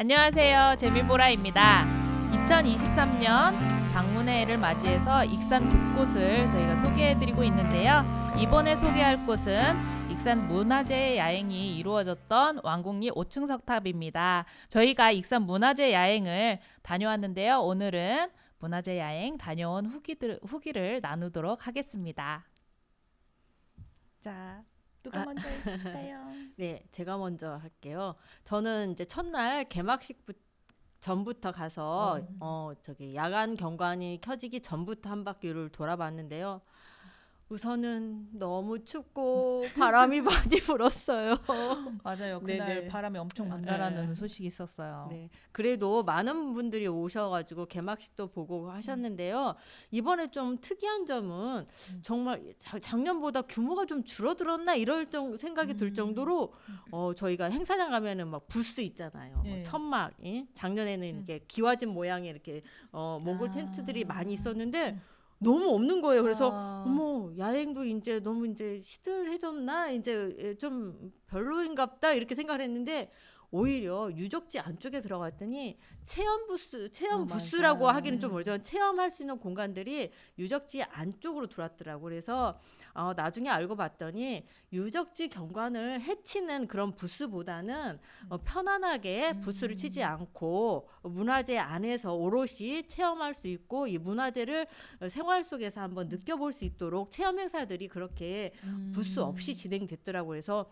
안녕하세요. 재미보라입니다. 2023년 방문회를 맞이해서 익산 곳곳을 저희가 소개해드리고 있는데요. 이번에 소개할 곳은 익산 문화재 야행이 이루어졌던 왕궁리 5층 석탑입니다. 저희가 익산 문화재 야행을 다녀왔는데요. 오늘은 문화재 야행 다녀온 후기들, 후기를 나누도록 하겠습니다. 자, 누가 아. 먼저 해주실까요? 네, 제가 먼저 할게요. 저는 이제 첫날 개막식 부, 전부터 가서 음. 어 저기 야간 경관이 켜지기 전부터 한 바퀴를 돌아봤는데요. 우선은 너무 춥고 바람이 많이 불었어요. 맞아요. 네네. 그날 바람이 엄청 네. 분다라는 소식이 있었어요. 네, 그래도 많은 분들이 오셔가지고 개막식도 보고 하셨는데요. 이번에 좀 특이한 점은 음. 정말 자- 작년보다 규모가 좀 줄어들었나 이럴 정, 생각이 들 음. 정도로 어, 저희가 행사장 가면은 막 부스 있잖아요. 뭐 네. 천막, 예? 작년에는 음. 이렇게 기와집 모양의 이렇게 어, 몽골 아. 텐트들이 많이 있었는데 음. 너무 없는 거예요. 그래서 아. 어머 야행도 이제 너무 이제 시들해졌나 이제 좀 별로인갑다 이렇게 생각을 했는데 오히려 유적지 안쪽에 들어갔더니 체험 부스 체험 어, 부스라고 맞아요. 하기는 좀 음. 멀지만 체험할 수 있는 공간들이 유적지 안쪽으로 들어왔더라고 그래서 어, 나중에 알고 봤더니 유적지 경관을 해치는 그런 부스보다는 어, 편안하게 부스를 치지 않고 문화재 안에서 오롯이 체험할 수 있고 이 문화재를 어, 생활 속에서 한번 느껴볼 수 있도록 체험 행사들이 그렇게 음. 부스 없이 진행됐더라고 그래서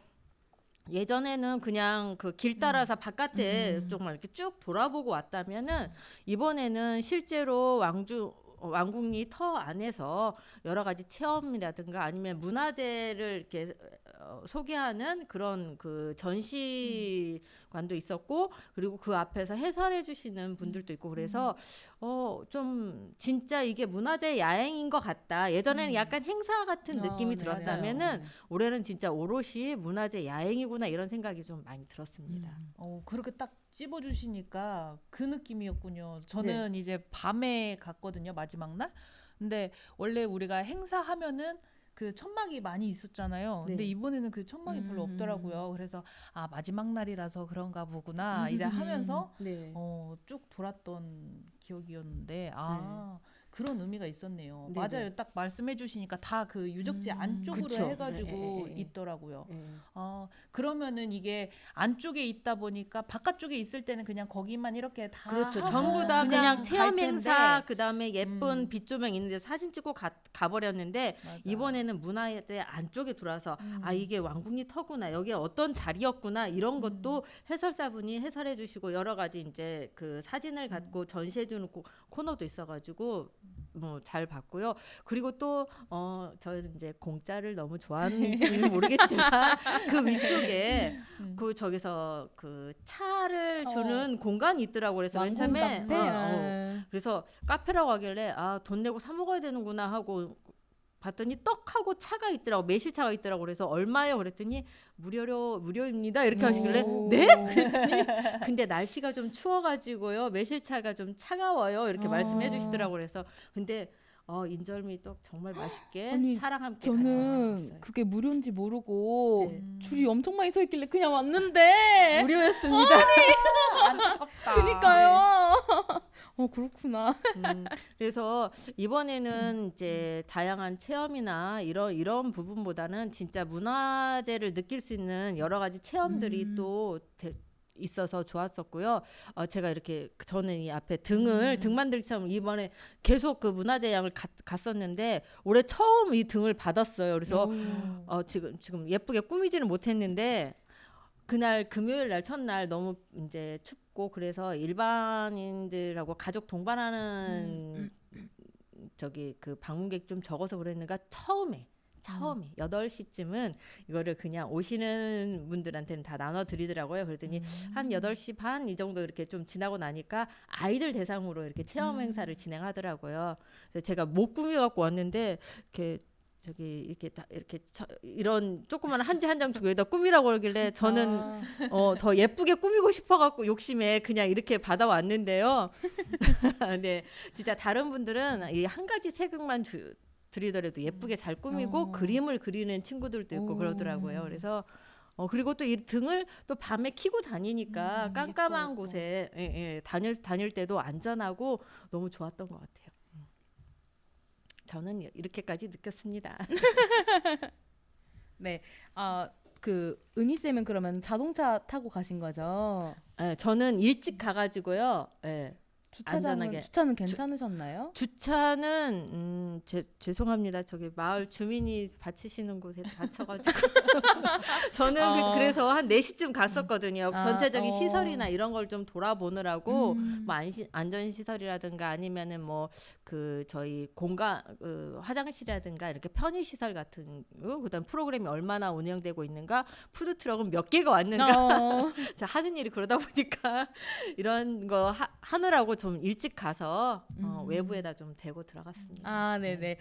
예전에는 그냥 그 길 따라서 바깥에 음. 정말 이렇게 쭉 돌아보고 왔다면은 이번에는 실제로 어, 왕궁리 터 안에서 여러 가지 체험이라든가 아니면 문화재를 이렇게 어, 소개하는 그런 그 전시관도 있었고 그리고 그 앞에서 해설해 주시는 분들도 있고 그래서 어 좀 진짜 이게 문화재 야행인 것 같다. 예전에는 음. 약간 행사 같은 느낌이 어, 네, 들었다면은 맞아요. 올해는 진짜 오롯이 문화재 야행이구나 이런 생각이 좀 많이 들었습니다. 음. 어, 그렇게 딱 찝어 주시니까 그 느낌이었군요. 저는 이제 밤에 갔거든요. 마지막 날. 근데 원래 우리가 행사하면은 그 천막이 많이 있었잖아요. 근데 네. 이번에는 그 천막이 별로 음. 없더라고요. 그래서 아 마지막 날이라서 그런가 보구나. 이제 하면서 네. 어, 쭉 돌았던 기억이었는데 아 그런 의미가 있었네요. 네네. 맞아요. 딱 말씀해 주시니까 다 그 유적지 음, 안쪽으로 그쵸. 해가지고 예, 예, 예. 있더라고요. 네. 어 그러면은 이게 안쪽에 있다 보니까 바깥쪽에 있을 때는 그냥 거기만 이렇게 다 그렇죠. 전부 다 그냥, 갈 체험. 행사 그다음에 예쁜 음. 빛 조명 있는데 사진 찍고 가, 가버렸는데 맞아. 이번에는 문화재 안쪽에 들어와서 음. 아 이게 왕궁리 터구나 여기 어떤 자리였구나 이런 것도 해설사분이 해설해 주시고 여러 가지 이제 그 사진을 갖고 전시해 주는 코- 코너도 있어가지고 뭐 잘 봤고요. 그리고 또 어 저는 이제 공짜를 너무 좋아하는지 모르겠지만 그 위쪽에 음. 그 저기서 그 차를 어. 주는 공간이 있더라고 그래서 맨 왕궁 처음에 카페. 어, 어. 아. 그래서 카페라고 하길래 아 돈 내고 사 먹어야 되는구나 하고 봤더니 떡하고 차가 있더라고 매실차가 있더라고 그래서 얼마요 그랬더니 무료로 무료입니다 이렇게 하시길래 오. 네 그랬더니 근데 날씨가 좀 추워가지고요 매실차가 좀 차가워요 이렇게 어. 말씀해 주시더라고 그래서 근데 어 인절미 떡 정말 맛있게 아니, 차랑 함께 저는. 그게 무료인지 모르고 네. 줄이 엄청 많이 서 있길래 그냥 왔는데 무료였습니다. 안타깝다. 그니까요. 어 그렇구나. 음, 그래서 이번에는 이제 다양한 체험이나 이런 이런 부분보다는 진짜 문화재를 느낄 수 있는 여러 가지 체험들이 음. 또 대- 있어서 좋았었고요. 어, 제가 이렇게 저는 이 앞에 등을 음. 등 만들처럼 이번에 계속 그 문화재 양을 갔, 갔었는데 올해 처음 이 등을 받았어요. 그래서 오. 어, 지금 지금 예쁘게 꾸미지는 못했는데 그날 금요일 날 첫날 너무 이제 춥 고 그래서 일반인들하고 가족 동반하는 저기 그 방문객 좀 적어서 그랬는가? 처음에 처음에 여덟 시쯤은 이거를 그냥 오시는 분들한테는 다 나눠 드리더라고요. 그랬더니 한 여덟 시 반 이 정도 이렇게 좀 지나고 나니까 아이들 대상으로 이렇게 체험 행사를 진행하더라고요. 그래서 제가 못 꾸며 갖고 왔는데 이렇게 저기 이렇게 다 이렇게 저- 이런 조그만 한지 한 장 주고 여기다 꾸미라고 그러길래 저는 아. 어, 더 예쁘게 꾸미고 싶어갖고 욕심에 그냥 이렇게 받아왔는데요. 네, 진짜 다른 분들은 이 한 가지 색만 주, 드리더라도 예쁘게 잘 꾸미고 어. 그림을 그리는 친구들도 있고 오. 그러더라고요. 그래서 어 그리고 또 이 등을 또 밤에 키고 다니니까 음, 깜깜한 예뻐, 예뻐. 곳에 예, 예, 다닐 다닐 때도 안전하고 너무 좋았던 것 같아요. 음. 저는 이렇게까지 느꼈습니다. 네. 아, 그 은희 쌤은 그러면 자동차 타고 가신 거죠? 예, 저는 일찍 가가지고요. 예. 주차장은. 주차는 괜찮으셨나요? 주차는 음, 제, 죄송합니다. 저기 마을 주민이 바치시는 곳에 바쳐가지고 저는 어. 그, 래서한 4시쯤 갔었거든요. 아, 전체적인 어. 시설이나 이런 걸 좀 돌아보느라고 음. 뭐 안시, 안전 시설이라든가 아니면은 뭐 그 저희 공간 그 화장실이라든가 이렇게 편의 시설 같은 거 그다음 프로그램이 얼마나 운영되고 있는가 푸드 트럭은 몇 개가 왔는가 어. 자 하는 일이 그러다 보니까 이런 거 하, 하느라고 좀 일찍 가서 어, 음. 외부에다 좀 대고 들어갔습니다. 아, 네네.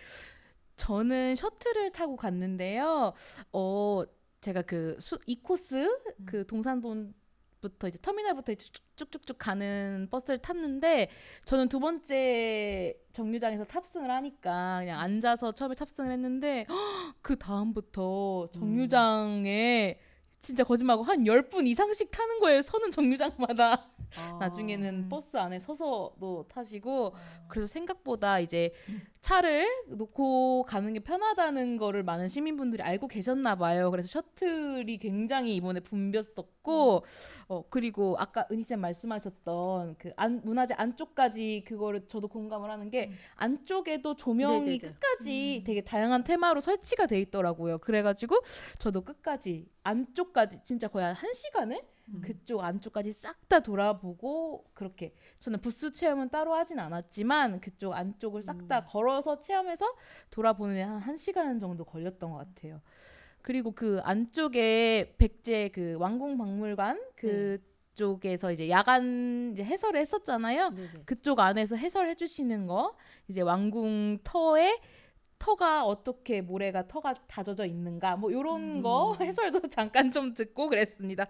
저는 셔틀을 타고 갔는데요. 어, 제가 그 수, 이 코스 그 동산동부터 이제 터미널부터 이제 쭉쭉쭉 가는 버스를 탔는데 저는 두 번째 정류장에서 탑승을 하니까 그냥 앉아서 처음에 탑승을 했는데 그 다음부터 정류장에 진짜 거짓말하고 한 10분 이상씩 타는 거예요. 서는 정류장마다. 어. 나중에는 버스 안에 서서도 타시고 어. 그래서 생각보다 이제 차를 놓고 가는 게 편하다는 거를 많은 시민분들이 알고 계셨나 봐요. 그래서 셔틀이 굉장히 이번에 붐볐었고 어 그리고 아까 은희 쌤 말씀하셨던 그 안, 문화재 안쪽까지 그거를 저도 공감을 하는 게 음. 안쪽에도 조명이 네네네. 끝까지 음. 되게 다양한 테마로 설치가 돼 있더라고요. 그래가지고 저도 끝까지 안쪽까지 진짜 거의 한 1시간을 음. 그쪽 안쪽까지 싹 다 돌아보고 그렇게 저는 부스 체험은 따로 하진 않았지만 그쪽 안쪽을 싹다 음. 걸어서 체험해서 돌아보는 한 1시간 정도 걸렸던 것 같아요. 그리고 그 안쪽에 백제 그 왕궁 박물관 그쪽에서 이제 야간 이제 해설을 했었잖아요. 네네. 그쪽 안에서 해설해 주시는 거 이제 왕궁 터에 터가 어떻게 모래가 터가 다져져 있는가 뭐 요런 음. 거 해설도 잠깐 좀 듣고 그랬습니다.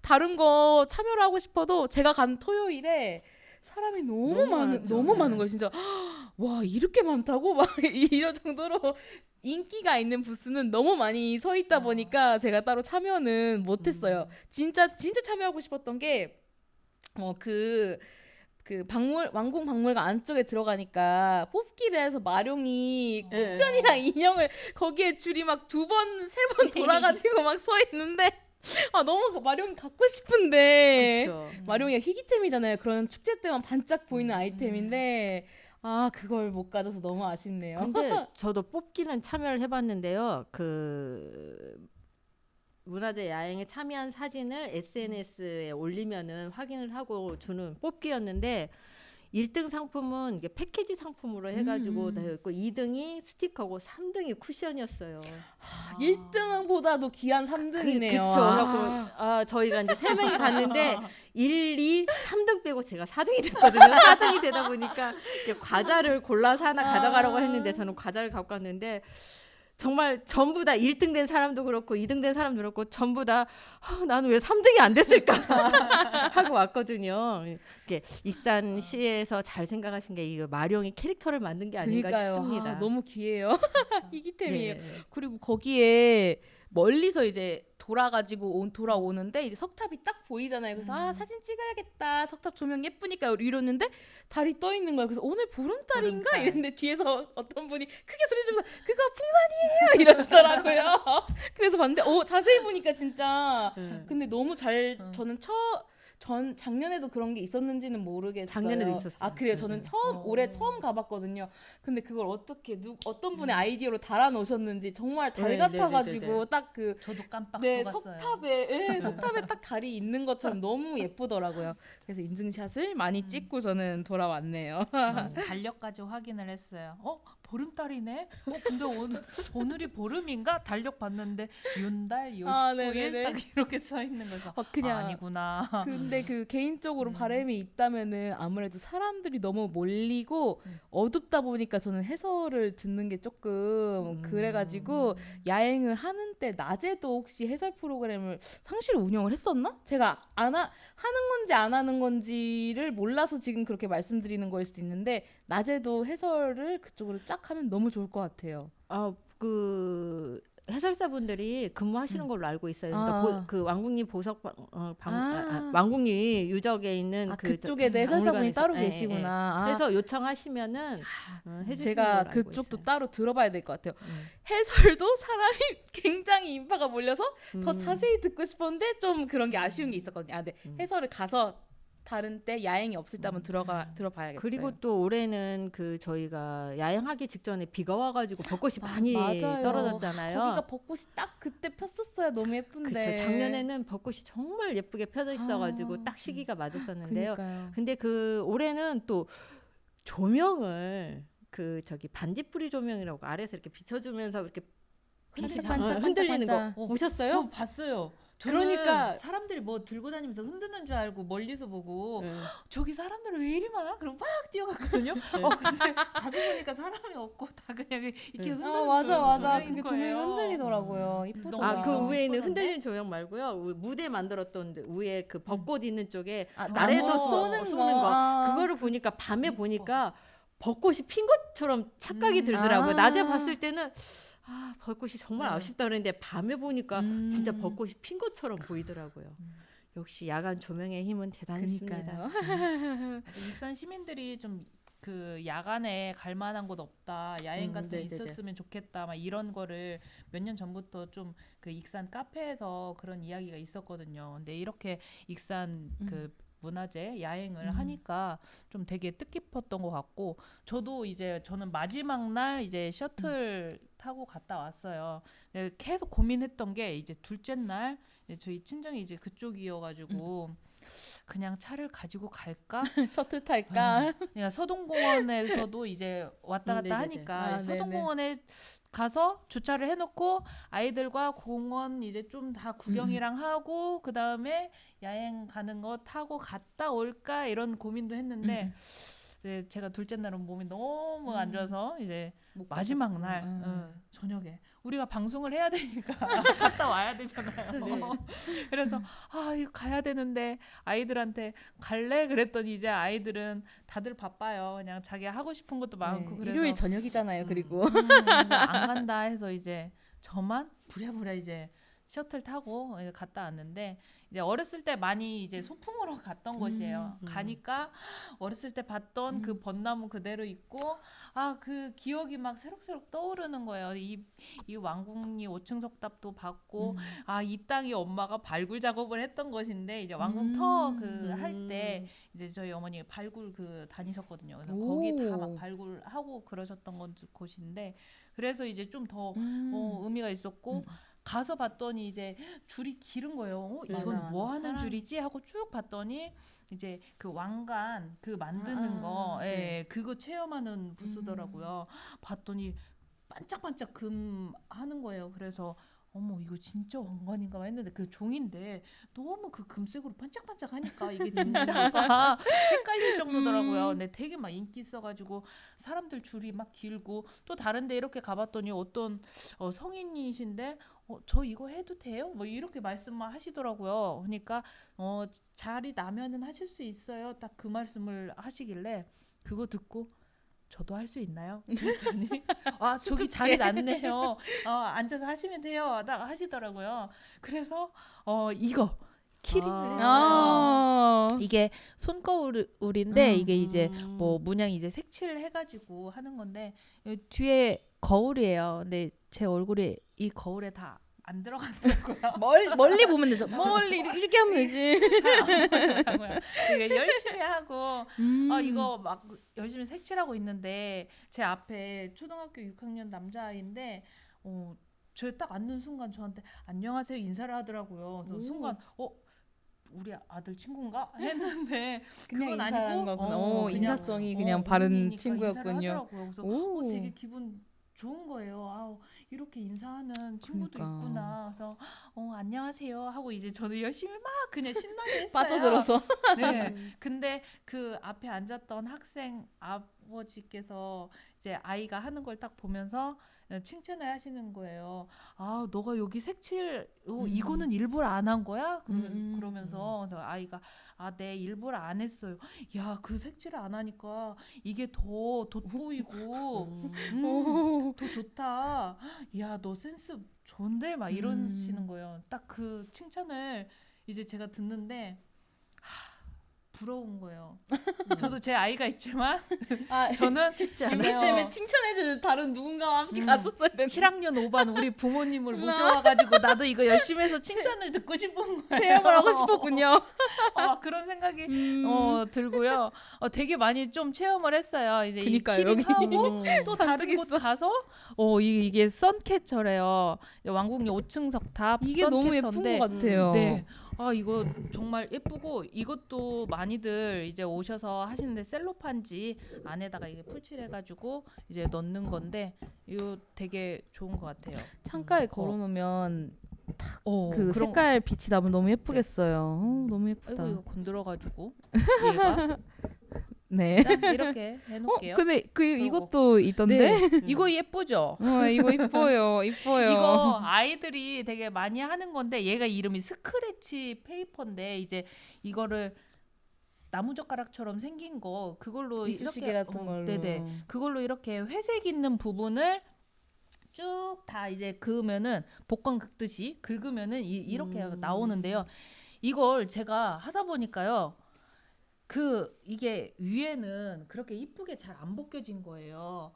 다른 거 참여를 하고 싶어도 제가 간 토요일에 사람이 너무, 너무 많은 많았죠. 너무 네. 많은 거예요. 진짜 와 이렇게 많다고 막 이럴 정도로 인기가 있는 부스는 너무 많이 서 있다 어. 보니까 제가 따로 참여는 못했어요. 진짜 진짜 참여하고 싶었던 게어그 그 박물 왕궁 박물관 안쪽에 들어가니까 뽑기를 해서 마룡이 어. 쿠션이랑 인형을 거기에 줄이 막 두 번 세 번 돌아가지고 막 서 있는데 아 너무 그 마룡이 갖고 싶은데. 마룡이가 희귀템이잖아요. 그런 축제 때만 반짝 보이는 음. 아이템인데 아 그걸 못 가져서 너무 아쉽네요. 근데 저도 뽑기는 참여를 해봤는데요. 그 문화재 야행에 참여한 사진을 SNS에 올리면은 확인을 하고 주는 뽑기였는데 1등 상품은 이게 패키지 상품으로 해가지고 음. 되었고 2등이 스티커고 3등이 쿠션이었어요. 아. 1등보다도 귀한 3등이네요. 그쵸. 그래갖고 아, 저희가 이제 세 명이 갔는데 아. 1, 2, 3등 빼고 제가 4등이 됐거든요. 4등이 되다 보니까 과자를 골라서 하나 가져가라고 아. 했는데 저는 과자를 갖고 갔는데 정말 전부 다 1등 된 사람도 그렇고 2등 된 사람도 그렇고 전부 다 아, 나는 왜 3등이 안 됐을까 하고 왔거든요. 이게 익산 시에서 잘 생각하신 게 이거 마룡이 캐릭터를 만든 게 아닌가 그러니까요. 싶습니다. 아, 너무 귀해요. 희귀템이에요. 예. 그리고 거기에 멀리서 이제 돌아가지고 온, 돌아오는데 이제 석탑이 딱 보이잖아요. 그래서 아 음. 사진 찍어야겠다. 석탑 조명 예쁘니까 이러는데 달이 떠 있는 거예요. 그래서 오늘 보름달인가 보름달. 이랬는데 뒤에서 어떤 분이 크게 소리 지르면서 그거 풍선이에요 이러시더라고요. 그래서 봤는데 오 자세히 보니까 진짜 예. 근데 너무 잘 어. 저는 처 전 작년에도 그런 게 있었는지는 모르겠어요. 작년에도 있었어요. 아 그래요. 저는 네. 처음 어. 올해 처음 가봤거든요. 근데 그걸 어떻게 누 어떤 분의 음. 아이디어로 달아 놓으셨는지 정말 달 네, 네, 같아가지고 네, 네, 딱그 저도 깜빡 네, 속았어요. 석탑에 예, 석탑에 딱 달이 있는 것처럼 너무 예쁘더라고요. 그래서 인증샷을 많이 음. 찍고 저는 돌아왔네요. 저는 달력까지 확인을 했어요. 어 보름달이네. 어 근데 오늘 오늘이 보름인가? 달력 봤는데 윤달 59일 아, 네네네. 딱 이렇게 써 있는 거서 어, 그냥 아, 아니구나. 근데 그 개인적으로 음. 바람이 있다면은 아무래도 사람들이 너무 몰리고 음. 어둡다 보니까 저는 해설을 듣는 게 조금 음. 그래가지고 야행을 하는 때 낮에도 혹시 해설 프로그램을 상시로 운영을 했었나? 제가 안 하, 하는 건지 안 하는 건지를 몰라서 지금 그렇게 말씀드리는 거일 수도 있는데 낮에도 해설을 그쪽으로 쫙 하면 너무 좋을 것 같아요. 아, 그 해설사분들이 근무하시는 음. 걸로 알고 있어요. 그러니까 아. 보- 그 왕국리 보석 방- 어, 방, 아. 아. 아, 왕국리 유적에 있는 아, 그 그쪽에도 저- 해설사분이. 따로 예, 예, 예. 계시구나. 아, 그래서 요청하시면은 어, 해주시는 제가 그쪽도 있어요. 따로 들어봐야 될 것 같아요. 음. 해설도 사람이 굉장히 인파가 몰려서 더 음. 자세히 듣고 싶었는데 좀 그런 게 아쉬운 게 있었거든요. 아, 네. 음. 해설을 가서 다른 때 야행이 없을 때 한번 들어가 들어봐야겠어요. 그리고 또 올해는 그 저희가 야영하기 직전에 비가 와가지고 벚꽃이 아, 많이 맞아요. 떨어졌잖아요. 거기가 벚꽃이 딱 그때 폈었어야 너무 예쁜데. 그렇죠. 작년에는 벚꽃이 정말 예쁘게 펴져 있어가지고 아, 딱 시기가 맞았었는데요. 그러니까요. 근데 그 올해는 또 조명을 그 저기 반딧불이 조명이라고 아래에서 이렇게 비춰주면서 이렇게 빛이 반짝 반짝, 어, 흔들리는 거 반짝반짝. 어, 보셨어요? 어, 봤어요. 그러니까- 사람들이 뭐 들고 다니면서 흔드는 줄 알고 멀리서 보고 네. 저기 사람들 왜 이리 많아? 그럼 막 뛰어갔거든요. 네. 어 근데 가서 보니까 사람이 없고 다 그냥 이렇게 네. 흔드는 아 맞아 맞아. 그게 조명이. 흔들리더라고요. 음. 이쁘더라. 아, 그 너무 위에 있는? 흔들리는 조명 말고요. 우- 무대 만들었던 데- 위에 그 벚꽃 있는 쪽에 아, 나무 쏘는, 쏘는 쏘는 거. 거. 아. 그거를 보니까 밤에 예뻐. 보니까 벚꽃이 핀 것처럼 착각이 음. 들더라고요. 아. 낮에 봤을 때는 아 벚꽃이 정말 네. 아쉽다 그랬는데 밤에 보니까 음. 진짜 벚꽃이 핀 것처럼 보이더라고요. 음. 역시 야간 조명의 힘은 대단했습니다. 그니까요. 익산 시민들이 좀 그 야간에 갈 만한 곳 없다 야행 음, 같은 게 네네네. 있었으면 좋겠다 막 이런 거를 몇 년 전부터 좀 그 익산 카페에서 그런 이야기가 있었거든요. 근데 이렇게 익산 그 문화재 야행을 음. 하니까 좀 되게 뜻깊었던 것 같고 저도 이제 저는 마지막 날 이제 셔틀 타고 갔다 왔어요. 계속 고민했던 게 이제 둘째 날 이제 저희 친정이 이제 그쪽이어가지고 그냥 차를 가지고 갈까? 셔틀 탈까? 그러니까 서동공원에서도 이제 왔다 갔다 음. 하니까 아, 서동공원에 가서 주차를 해놓고 아이들과 공원 이제 좀 다 구경이랑 음. 하고 그 다음에 야행 가는 거 타고 갔다 올까 이런 고민도 했는데 음. 이제 제가 둘째 날은 몸이 너무 안 음. 좋아서 이제 못 마지막. 날 음. 어, 저녁에 우리가 방송을 해야 되니까 갔다 와야 되잖아요. 네. 그래서 아 이거 가야 되는데 아이들한테 갈래 그랬더니 이제 아이들은 다들 바빠요. 그냥 자기 하고 싶은 것도 많고 네, 그래서 일요일 저녁이잖아요. 음, 그리고 음, 그래서 안 간다 해서 이제 저만 부랴부랴 이제 셔틀 타고 갔다 왔는데 이제 어렸을 때 많이 이제 소풍으로 갔던 곳이에요. 음. 가니까 어렸을 때 봤던 그 벚나무 그대로 있고 아 그 기억이 막 새록새록 떠오르는 거예요. 이, 이 왕궁리 5층 석탑도 봤고 음. 아이 땅이 엄마가 발굴 작업을 했던 것인데 이제 음. 왕궁 터 그 할 때 이제 저희 어머니 발굴 그 다니셨거든요. 그래서 거기 다막 오. 발굴하고 그러셨던 건 곳인데 그래서 이제 좀더 음. 어, 의미가 있었고 음. 가서 봤더니 이제 줄이 길은 거예요. 어, 맞아, 이건. 뭐 하는 사람- 줄이지 하고 쭉 봤더니 이제 그 왕관 그 만드는 아, 거, 예, 네. 그거 체험하는 부스더라고요. 봤더니 반짝반짝 금 하는 거예요. 그래서 어머 이거 진짜 왕관인가 했는데 그 종인데 너무 그 금색으로 반짝반짝 하니까 이게 진짜가 헷갈릴 정도더라고요. 근데 되게 막 인기 있어가지고 사람들 줄이 막 길고 또 다른데 이렇게 가봤더니 어떤 어, 성인이신데 어, 저 이거 해도 돼요? 뭐 이렇게 말씀만 하시더라고요. 그러니까 어, 자리 나면은 하실 수 있어요. 딱 그 말씀을 하시길래 그거 듣고 저도 할 수 있나요? 그랬더니 아 저기 자리 났네요. 어, 앉아서 하시면 돼요. 딱 하시더라고요. 그래서 어 이거 키링을 아. 아. 이게 손거울인데 음, 이게 이제 음. 뭐 문양 이제 색칠 해가지고 하는 건데 뒤에 거울이에요. 근데 제 얼굴이 이 거울에 다 안 들어가더라고요. 멀리 멀리 보면 되죠. 멀리 이렇게, 이렇게 하면 되지. 다안 이게 열심히 하고 음. 아 이거 막 열심히 색칠하고 있는데 제 앞에 초등학교 6학년 남자아이인데 어, 저딱 앉는 순간 저한테 안녕하세요 인사를 하더라고요. 그래서 오. 순간 어 우리 아들 친구인가 했는데 그냥 그건 아니고 한 거구나. 어, 오, 그냥, 인사성이 그냥 어, 바른 어른이니까 친구였군요. 하더라고요. 그래서 오. 어, 되게 기분 좋은 거예요. 아, 이렇게 인사하는 친구도 그러니까. 있구나. 그래서 어, 안녕하세요 하고 이제 저는 열심히 막 그냥 신나게 했어요. 빠져들어서. 네. 근데 그 앞에 앉았던 학생 앞 할아버지께서 이제 아이가 하는 걸 딱 보면서 어, 칭찬을 하시는 거예요. 아, 너가 여기 색칠 어, 음. 이거는 일부러 안 한 거야? 그러면서, 음. 그러면서 저 아이가 아, 네 일부러 안 했어요. 야, 그 색칠을 안 하니까 이게 더 돋보이고 음, 오. 더 좋다. 야, 너 센스 좋은데 막 이러시는 거예요. 딱 그 칭찬을 이제 제가 듣는데 하, 부러운 거예요. 저도 제 아이가 있지만 아, 저는 쉽지 않아요. 쌤이 칭찬해줄 다른 누군가와 함께 음. 갔었어야 되는데 7학년 5반 우리 부모님을 모셔와가지고 나도 이거 열심히 해서 칭찬을 듣고 싶은 거예요. 체험을 하고 싶었군요. 어, 그런 생각이 음. 어, 들고요. 어, 되게 많이 좀 체험을 했어요. 이제 그니까요, 이 여기. 키링하고 또 잔뜩 다른 곳. 가서 어 이, 이게 선캐쳐래요. 왕궁역 5층 석탑 이게 너무 예쁜 것 같아요. 네. 아 이거 정말 예쁘고 이것도 많이들 이제 오셔서 하시는데 셀로판지 안에다가 이게 풀칠해가지고 이제 넣는 건데 이거 되게 좋은 것 같아요. 창가에 어. 걸어놓으면 어, 그 그런 색깔 빛이 나면 너무 예쁘겠어요. 어, 너무 예쁘다. 아이고 이거 건드려가지고 얘가 네. 자, 이렇게 어, 해놓을게요. 근데 그. 이것도 있던데. 네, 이거 예쁘죠? 어, 이거 이뻐요. 이뻐요. 이거 아이들이 되게 많이 하는 건데 얘가 이름이 스크래치 페이퍼인데 이제 이거를 나무젓가락처럼 생긴 거 그걸로 이렇게 같은 어, 걸로. 네네 그걸로 이렇게 회색 있는 부분을 쭉 다 이제 그으면은 복권 긁듯이 긁으면은 이, 이렇게 음. 나오는데요. 이걸 제가 하다 보니까요. 그 이게 위에는 그렇게 이쁘게 잘 안 벗겨진 거예요.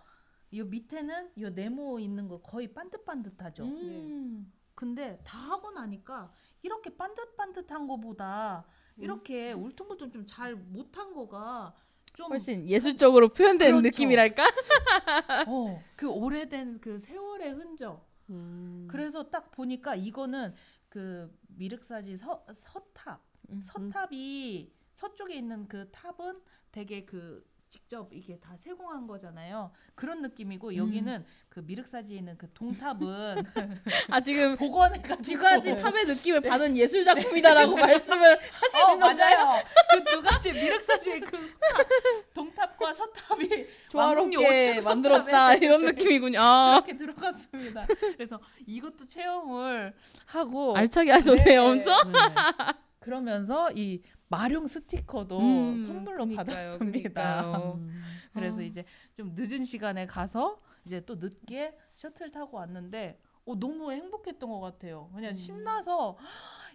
이 밑에는 이 네모 있는 거 거의 반듯반듯하죠. 음. 근데 다 하고 나니까 이렇게 반듯반듯한 거보다 이렇게 울퉁불퉁 좀 잘 못한 거가 좀 훨씬 예술적으로 표현된 그렇죠. 느낌이랄까? 어, 그 오래된 그 세월의 흔적. 음. 그래서 딱 보니까 이거는 그 미륵사지 서, 서탑. 음. 서탑이 서쪽에 있는 그 탑은 되게 그 직접 이게 다 세공한 거잖아요. 그런 느낌이고 여기는 그 미륵사지에 있는 그 동탑은 아 지금 복원해가지고 두 가지 탑의 느낌을 받은 예술 작품이다라고 말씀을 하시는 어, 건가요? 맞아요. 그두 가지 미륵사지의 그 동탑과 서탑이 조화롭게 만들었다 이런 느낌이군요. 아, 이렇게 들어갔습니다. 그래서 이것도 체험을 하고 알차게 하셨네요, 네, 엄청. 네. 그러면서 이 마룡 스티커도 음, 선물로 그니까요, 받았습니다. 그니까요. 음. 그래서 아. 이제 좀 늦은 시간에 가서 이제 또 늦게 셔틀 타고 왔는데 어, 너무 행복했던 것 같아요. 그냥 음. 신나서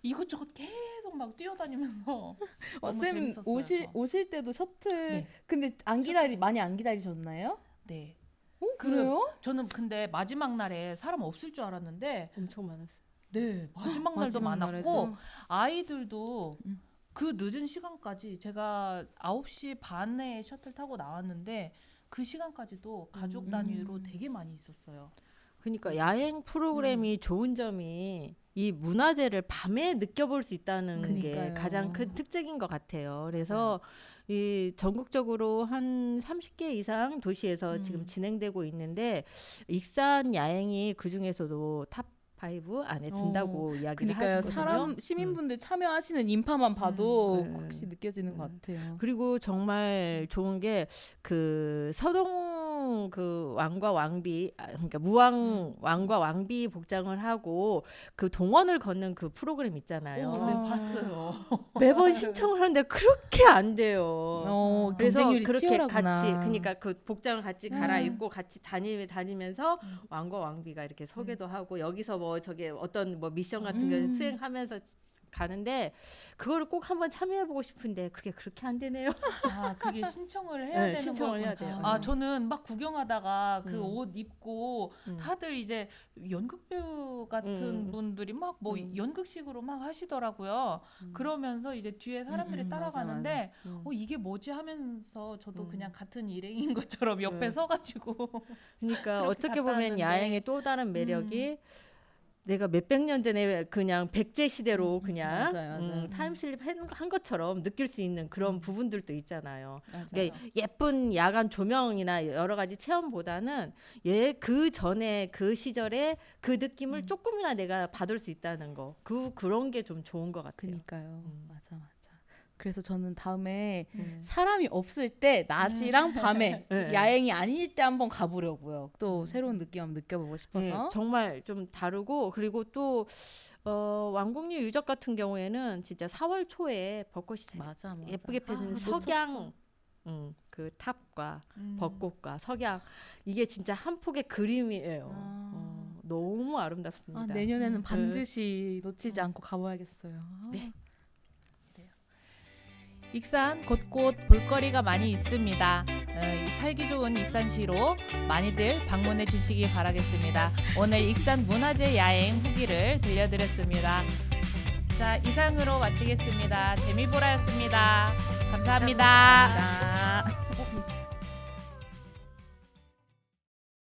이것저것 계속 막 뛰어다니면서 어, 쌤 재밌었어요. 오실 저. 오실 때도 셔틀 네. 근데 안 기다리 많이 안 기다리셨나요? 네. 어, 그- 그래요? 저는 근데 마지막 날에 사람 없을 줄 알았는데 엄청 많았어요. 네 마지막 날도 마지막 많았고 날에도? 아이들도 음. 그 늦은 시간까지 제가 9시 반에 셔틀 타고 나왔는데 그 시간까지도 가족 음. 단위로 되게 많이 있었어요. 그러니까 야행 프로그램이 좋은 점이 이 문화재를 밤에 느껴볼 수 있다는 그니까요. 게 가장 큰 특징인 것 같아요. 그래서 이 전국적으로 한 30개 이상 도시에서 음. 지금 진행되고 있는데 익산 야행이 그 중에서도 탑 5 안에 든다고 이야기를 그러니까요. 하시거든요. 사람 시민분들 참여하시는 인파만 봐도 네. 확실히 느껴지는 것 같아요. 그리고 정말 좋은 게 그 서동 그 왕과 왕비 아, 그러니까 무왕 왕과 왕비 복장을 하고 그 동원을 걷는 그 프로그램 있잖아요. 네, 아. 봤어요. 매번 신청을 하는데 그렇게 안 돼요. 어, 그래서 그렇게 치열하구나. 같이 그러니까 그 복장을 같이 음. 갈아입고 같이 다니 다니면서 음. 왕과 왕비가 이렇게 소개도 하고 여기서 뭐 저게 어떤 뭐 미션 같은 음. 걸 수행하면서 가는데 그거를 꼭 한번 참여해 보고 싶은데 그게 그렇게 안 되네요. 아 그게 신청을 해야 네, 되는 신청을. 해야 돼요. 아 저는 막 구경하다가 그 음. 옷 입고 음. 다들 이제 연극 배우 같은 음. 분들이 막 뭐 음. 연극식으로 막 하시더라고요. 음. 그러면서 이제 뒤에 사람들이 음, 음, 맞아, 따라가는데 음. 어 이게 뭐지 하면서 저도 음. 그냥 같은 일행인 것처럼 옆에 음. 서가지고 그러니까 어떻게 보면. 야행의 또 다른 매력이 내가 몇백 년 전에 그냥 백제 시대로 그냥 맞아요, 맞아요. 음, 타임슬립 한- 한 것처럼 느낄 수 있는 그런 음. 부분들도 있잖아요. 맞아요. 그러니까 예쁜 야간 조명이나 여러 가지 체험보다는 예그 전에 그 시절에 그 느낌을 음. 조금이나 내가 받을 수 있다는 거. 그 그런 게 좀 좋은 것 같아요. 그니까요. 음. 맞아 맞아. 그래서 저는 다음에 음. 사람이 없을 때 낮이랑 밤에 네. 야행이 아닐 때 한번 가보려고요. 또 새로운 느낌 한번 느껴보고 네, 싶어서. 정말 좀 다르고 그리고 또 어, 왕궁리 유적 같은 경우에는 진짜 4월 초에 벚꽃이 잘 맞아, 맞아. 예쁘게 펴지는 아, 석양. 음, 그 탑과 음. 벚꽃과 석양 이게 진짜 한 폭의 그림이에요. 아. 어, 너무 아름답습니다. 아, 내년에는 음. 반드시 놓치지 않고 가봐야겠어요. 아. 네. 익산 곳곳 볼거리가 많이 있습니다. 어, 이 살기 좋은 익산시로 많이들 방문해 주시기 바라겠습니다. 오늘 익산 문화재 야행 후기를 들려드렸습니다. 자 이상으로 마치겠습니다. 재미보라였습니다 감사합니다. 감사합니다.